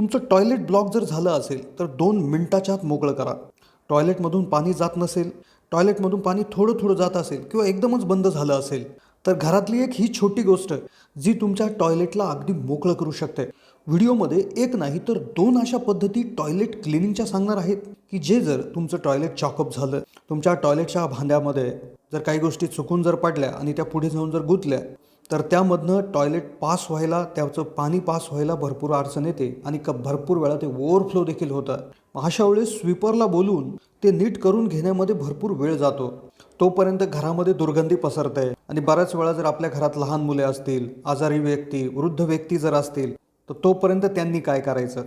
तुमचं toilet block जर झालं असेल तर दोन मिनटाच्या आत मोकळं करा. टॉयलेटमधून पाणी जात नसेल टॉयलेटमधून पाणी थोडं थोडं जात असेल किंवा एकदमच बंद झालं असेल तर घरातली एक ही छोटी गोष्ट जी तुमच्या टॉयलेटला अगदी मोकळं करू शकते. व्हिडिओमध्ये एक नाही तर दोन अशा पद्धती टॉयलेट क्लिनिंगच्या सांगणार आहेत की जे जर तुमचं टॉयलेट चॉकअप झालं तुमच्या टॉयलेटच्या भांड्यामध्ये जर काही गोष्टी चुकून जर पडल्या आणि त्या पुढे जाऊन जर गुंतल्या तर त्यामधनं टॉयलेट पास व्हायला त्याचं पाणी पास व्हायला भरपूर अडचण येते आणि क भरपूर वेळा ते ओव्हरफ्लो देखील होतं अशा वेळेस स्वीपरला बोलून ते नीट करून घेण्यामध्ये भरपूर वेळ जातो. तोपर्यंत घरामध्ये दुर्गंधी पसरते आणि बऱ्याच वेळा जर आपल्या घरात लहान मुले असतील आजारी व्यक्ती वृद्ध व्यक्ती जर असतील तर तोपर्यंत त्यांनी काय करायचं?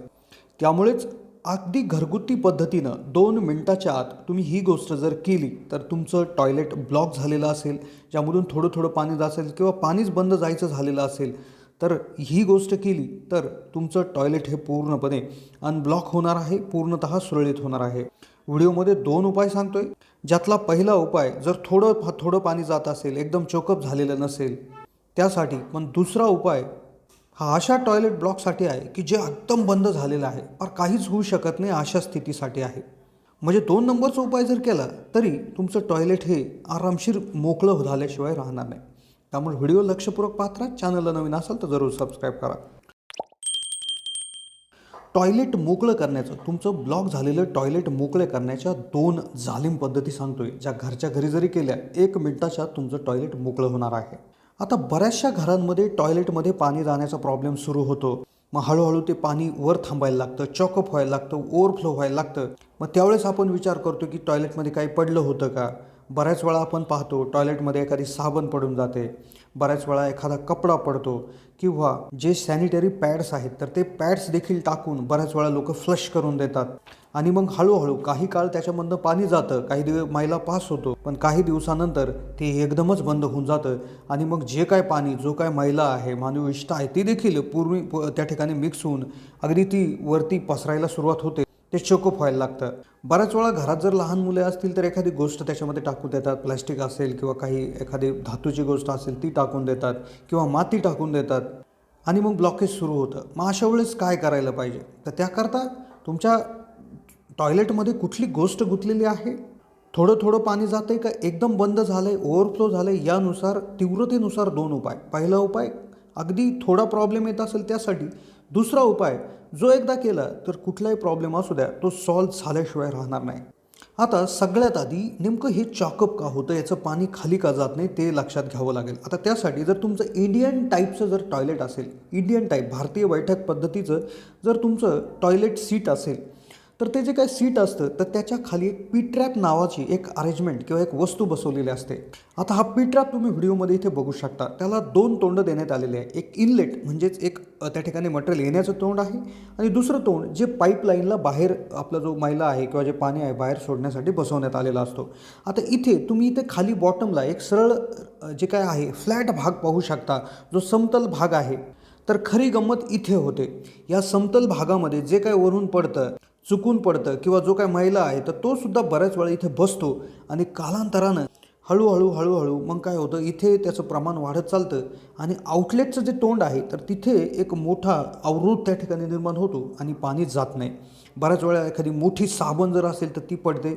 त्यामुळेच अगदी घरगुती पद्धतीनं दोन मिनटाच्या आत तुम्ही ही गोष्ट जर केली तर तुमचं टॉयलेट ब्लॉक झालेलं असेल ज्यामधून थोडं थोडं पाणी जात असेल किंवा पाणीच बंद जायचं झालेलं असेल तर ही गोष्ट केली तर तुमचं टॉयलेट हे पूर्णपणे अनब्लॉक होणार आहे पूर्णतः सुरळीत होणार आहे. व्हिडिओमध्ये दोन उपाय सांगतोय. ज्यातला पहिला उपाय जर थोडं थोडं पाणी जात असेल एकदम चोकअप झालेलं नसेल त्यासाठी पण दुसरा उपाय हा अशा टॉयलेट ब्लॉकसाठी आहे की जे एकदम बंद झालेलं आहे. और काहीच होऊ शकत नाही अशा स्थितीसाठी आहे. म्हणजे दोन नंबरचा उपाय जर केला तरी तुमचं टॉयलेट हे आरामशीर मोकळं झाल्याशिवाय राहणार नाही. त्यामुळे व्हिडिओ लक्षपूर्वक पाहत राहा. चॅनलला नवीन असाल तर जरूर सबस्क्राईब करा. टॉयलेट मोकळं करण्याचं तुमचं ब्लॉक झालेलं टॉयलेट मोकळे करण्याच्या दोन जालिम पद्धती सांगतोय ज्या घरच्या घरी जरी केल्या एक मिनिटाच्या तुमचं टॉयलेट मोकळं होणार आहे. आता बऱ्याचशा घरांमध्ये टॉयलेटमध्ये पाणी जाण्याचा प्रॉब्लेम सुरू होतो. मग हळूहळू ते पाणी वर थांबायला लागतं चॉकअप व्हायला लागतं ओव्हरफ्लो व्हायला लागतं. मग त्यावेळेस आपण विचार करतो की टॉयलेटमध्ये काही पडलं होतं का? बऱ्याच वेळा आपण पाहतो टॉयलेटमध्ये एखादी साबण पडून जाते. बऱ्याच वेळा एखादा कपडा पडतो किंवा जे सॅनिटरी पॅड्स आहेत तर ते पॅड्स देखील टाकून बऱ्याच वेळा लोक फ्लश करून देतात. आणि मग हळूहळू काही काळ त्याच्यामधनं पाणी जातं. काही दिवस मैला पास होतो पण काही दिवसानंतर ते एकदमच बंद होऊन जातं. आणि मग जे काय पाणी जो काय मैला आहे मानवी इष्ट आहे ती देखील पूर्वी प- त्या ठिकाणी मिक्स होऊन अगदी ती वरती पसरायला सुरुवात होते. ते चोकअप व्हायला लागतं. बऱ्याच वेळा घरात जर लहान मुले असतील तर एखादी गोष्ट त्याच्यामध्ये टाकून देतात. प्लॅस्टिक असेल किंवा काही एखादी धातूची गोष्ट असेल ती टाकून देतात किंवा माती टाकून देतात. आणि मग ब्लॉकेज सुरू होतं. मग अशा वेळेस काय करायला पाहिजे? तर त्याकरता तुमच्या टॉयलेटमध्ये कुठली गोष्ट गुंतलेली आहे? थोडं थोडं पाणी जातं आहे का? एकदम बंद झालं आहे ओव्हरफ्लो झालं आहे यानुसार तीव्रतेनुसार दोन उपाय. पहिला उपाय अगदी थोडा प्रॉब्लेम येत असेल त्यासाठी दुसरा उपाय जो एकदा केला तर कुठलाही प्रॉब्लेम असू द्या तो सॉल्व झाल्याशिवाय राहणार नाही. आता सगळ्यात आधी नेमकं हे चॉकअप का होतं याचं पाणी खाली का जात नाही ते लक्षात घ्यावं लागेल. आता त्यासाठी जर तुमचं इंडियन टाईपचं जर टॉयलेट असेल इंडियन टाईप भारतीय बैठक पद्धतीचं जर तुमचं टॉयलेट सीट असेल तर ते जे काय सीट असतं तर त्याच्याखाली एक पी ट्रॅप नावाची एक अरेंजमेंट किंवा एक वस्तू बसवलेली असते. आता हा पीट्रॅप तुम्ही व्हिडिओमध्ये इथे बघू शकता. त्याला दोन तोंड देण्यात आलेले आहे. एक इनलेट म्हणजेच एक त्या ठिकाणी मटेरियल येण्याचं तोंड आहे. आणि दुसरं तोंड जे पाईपलाईनला बाहेर आपला जो मैला आहे किंवा जे पाणी आहे बाहेर सोडण्यासाठी बसवण्यात आलेला असतो. आता इथे तुम्ही इथे खाली बॉटमला एक सरळ जे काय आहे फ्लॅट भाग पाहू शकता. जो समतल भाग आहे. तर खरी गंमत इथे होते. या समतल भागामध्ये जे काय वरून पडतं चुकून पडतं किंवा जो काय महिला आहे तर तो सुद्धा बऱ्याच वेळा इथे बसतो आणि कालांतरानं हळूहळू हळूहळू मग काय होतं इथे त्याचं प्रमाण वाढत चालतं आणि आउटलेटचं जे तोंड आहे तर तिथे एक मोठा अवरोध त्या ठिकाणी निर्माण होतो आणि पाणी जात नाही. बऱ्याच वेळा एखादी मोठी साबण जर असेल तर ती पडते.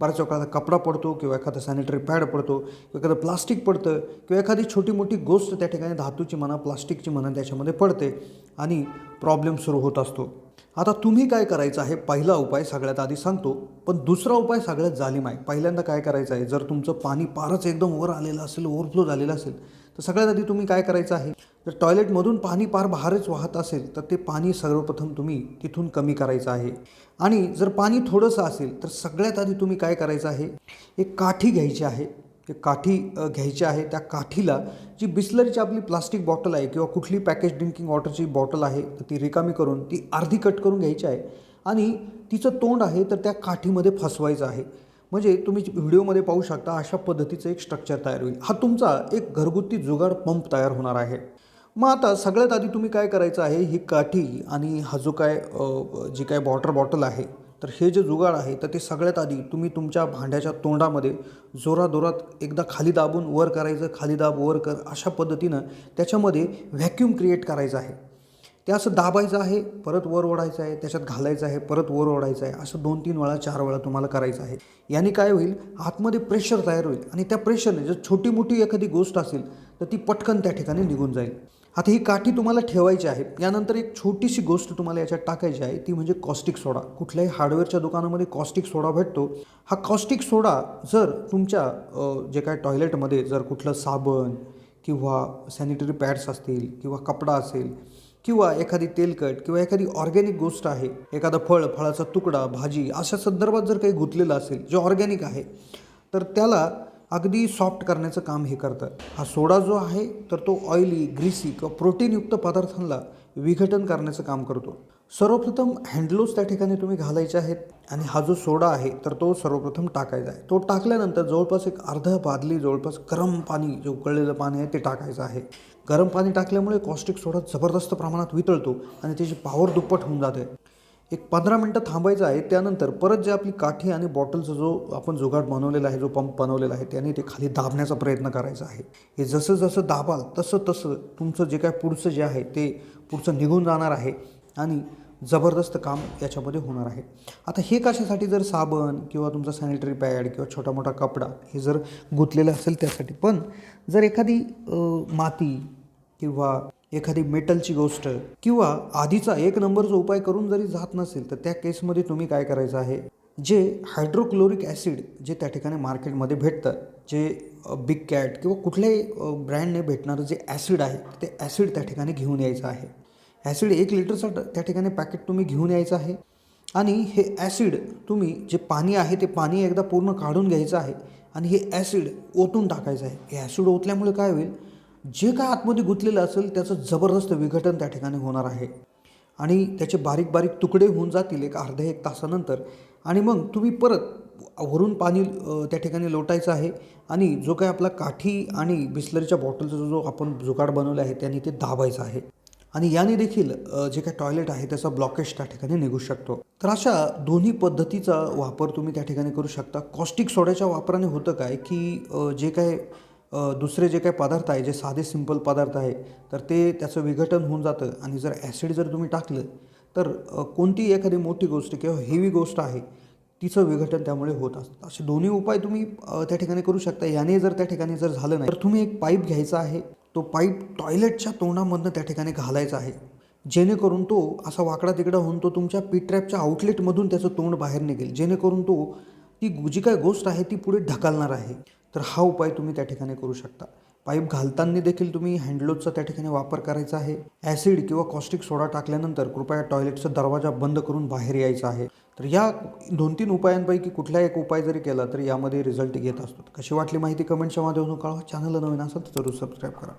बऱ्याच वेळा कपडा पडतो किंवा एखादा सॅनिटरी पॅड पडतो किंवा एखादं प्लास्टिक पडतं किंवा एखादी छोटी मोठी गोष्ट त्या ठिकाणी धातूची म्हणा प्लास्टिकची म्हणा त्याच्यामध्ये पडते आणि प्रॉब्लेम सुरू होत असतो. आता तुम्ही काय करायचं आहे? पहिला उपाय सगळ्यात आधी सांगतो पण दुसरा उपाय सगळ्यात जालिम आहे. पहिल्यांदा काय करायचं आहे? जर तुमचं पाणी पारच एकदम वर आलेलं असेल ओव्हरफ्लो झालेलं असेल तर सगळ्यात आधी तुम्ही काय करायचं आहे? जर टॉयलेटमधून पाणी पार बाहेरच वाहत असेल तर ते पाणी सर्वप्रथम तुम्ही तिथून कमी करायचं आहे. आणि जर पाणी थोडंसं असेल तर सगळ्यात आधी तुम्ही काय करायचं आहे? एक काठी घ्यायची आहे. काठी घ्यायची आहे. त्या काठीला जी बिस्लरीची आपली प्लास्टिक बॉटल आहे किंवा कुठली पॅकेज ड्रिंकिंग वॉटरची बॉटल आहे तर ती रिकामी करून ती अर्धी कट करून घ्यायची आहे आणि तिचं तोंड आहे तर त्या काठीमध्ये फसवायचं आहे. म्हणजे तुम्ही व्हिडिओमध्ये पाहू शकता अशा पद्धतीचं एक स्ट्रक्चर तयार होईल. हा तुमचा एक घरगुती जुगाड पंप तयार होणार आहे. मग आता सगळ्यात आधी तुम्ही काय करायचं आहे ही काठी आणि हा जो काय जी काय वॉटर बॉटल आहे तर हे जे जुगाड आहे तर ते सगळ्यात आधी तुम्ही तुमच्या भांड्याच्या तोंडामध्ये जोरादोरात एकदा खाली दाबून वर करायचं खाली दाब वर कर अशा पद्धतीनं त्याच्यामध्ये व्हॅक्यूम क्रिएट करायचं आहे. ते असं दाबायचं आहे परत वर ओढायचं आहे त्याच्यात घालायचं आहे परत वर ओढायचं आहे असं दोन तीन वेळा चार वेळा तुम्हाला करायचं आहे. याने काय होईल? आतमध्ये प्रेशर तयार होईल आणि त्या प्रेशरने जर छोटी मोठी एखादी गोष्ट असेल तर ती पटकन त्या ठिकाणी निघून जाईल. आता ही काठी तुम्हाला ठेवायची आहे. यानंतर एक छोटीशी गोष्ट तुम्हाला याच्यात टाकायची आहे. ती म्हणजे कॉस्टिक सोडा. कुठल्याही हार्डवेअरच्या दुकानामध्ये कॉस्टिक सोडा भेटतो. हा कॉस्टिक सोडा जर तुमच्या जे काय टॉयलेटमध्ये जर कुठलं साबण किंवा सॅनिटरी पॅड्स असतील किंवा कपडा असेल किंवा एखादी तेलकट किंवा एखादी ऑर्गॅनिक गोष्ट आहे एखादं फळ फळाचा तुकडा भाजी अशा संदर्भात जर काही गुंतलेलं असेल जे ऑर्गॅनिक आहे तर त्याला अगदी सॉफ्ट करण्याचं काम हे करतं हा सोडा जो आहे तर तो ऑइली ग्रीसी किंवा प्रोटीनयुक्त पदार्थांना विघटन करण्याचं काम करतो. सर्वप्रथम हँडलोज त्या ठिकाणी तुम्ही घालायचे आहेत आणि हा जो सोडा आहे तर तो सर्वप्रथम टाकायचा आहे. तो टाकल्यानंतर जवळपास एक अर्धा बादली जवळपास गरम पाणी जे उकळलेलं पाणी आहे ते टाकायचं आहे. गरम पाणी टाकल्यामुळे कॉस्टिक सोडा जबरदस्त प्रमाणात वितळतो आणि त्याची पॉवर दुप्पट होऊन जाते. एक पंधरा मिनटं थांबायचं आहे त्यानंतर परत जे आपली काठी आणि बॉटलचा जो आपण जुगाड बनवलेला आहे जो पंप बनवलेला आहे त्याने ते खाली दाबण्याचा प्रयत्न करायचा आहे. हे जसं जसं दाबाल तसं तसं तुमचं जे काय पुढचं जे आहे ते पुढचं निघून जाणार आहे आणि जबरदस्त काम याच्यामध्ये होणार आहे. आता हे कशासाठी जर साबण किंवा तुमचा सॅनिटरी पॅड किंवा छोटा मोठा कपडा हे जर गुंतलेलं असेल त्यासाठी पण जर एखादी माती किंवा एखादी मेटलची गोष्ट किंवा आधीचा एक नंबरचा उपाय करून जरी जात नसेल तर त्या केसमध्ये तुम्ही काय करायचं आहे? जे हायड्रोक्लोरिक ॲसिड जे त्या ठिकाणी मार्केटमध्ये भेटतं जे बिग कॅट किंवा कुठल्याही ब्रँडने भेटणारं जे ॲसिड आहे ते ॲसिड त्या ठिकाणी घेऊन यायचं आहे. ॲसिड एक लिटरचं त्या ठिकाणी पॅकेट तुम्ही घेऊन यायचं आहे. आणि हे ॲसिड तुम्ही जे पाणी आहे ते पाणी एकदा पूर्ण काढून घ्यायचं आहे. आणि हे ॲसिड ओतून टाकायचं आहे. हे ॲसिड ओतल्यामुळे काय होईल? जे काय आतमध्ये गुंतलेलं असेल त्याचं जबरदस्त विघटन त्या ठिकाणी होणार आहे. आणि त्याचे बारीक बारीक तुकडे होऊन जातील एक अर्ध्या एक तासानंतर. आणि मग तुम्ही परत वरून पाणी त्या ठिकाणी लोटायचं आहे. आणि जो काय आपला काठी आणि बिस्लरीच्या बॉटलचा जो आपण जुगाड बनवला आहे त्याने ते दाबायचं आहे. आणि याने देखील जे काय टॉयलेट आहे त्याचा ब्लॉकेज त्या ठिकाणी निघू शकतो. तर अशा दोन्ही पद्धतीचा वापर तुम्ही त्या ठिकाणी करू शकता. कॉस्टिक सोड्याच्या वापराने होतं काय की जे काय दुसरे जे काही पदार्थ आहे जे साधे सिंपल पदार्थ आहे तर ते त्याचं विघटन होऊन जातं. आणि जर ॲसिड जर तुम्ही टाकलं तर कोणतीही एखादी मोठी गोष्ट किंवा हेवी गोष्ट आहे तिचं विघटन त्यामुळे होत असतं. असे दोन्ही उपाय तुम्ही त्या ठिकाणी करू शकता. याने जर त्या ठिकाणी जर झालं नाही तर तुम्ही एक पाईप घ्यायचा आहे. तो पाईप टॉयलेटच्या तोंडामधनं त्या ठिकाणी घालायचा आहे. जेणेकरून तो असा वाकडा तिकडा होऊन तो तुमच्या पिट्रॅपच्या आउटलेटमधून त्याचं तोंड बाहेर निघेल. जेणेकरून तो ती जी काय गोष्ट आहे ती पुढे ढकलणार आहे. तर हा उपाय तुम्ही त्या ठिकाणी करू शकता. पाईप घालताना देखील तुम्ही हँडलोजचा त्या ठिकाणी वापर करायचा आहे. ॲसिड किंवा कॉस्टिक सोडा टाकल्यानंतर कृपया टॉयलेटचा दरवाजा बंद करून बाहेर यायचा आहे. तर या दोन तीन उपायांपैकी कुठला एक उपाय जरी केला तरी यामध्ये रिझल्ट घेत असतो कशी वाटली माहिती कमेंटच्या माध्यमातून कळवा. चॅनलला नवीन असेल तर जरूर सबस्क्राईब करा.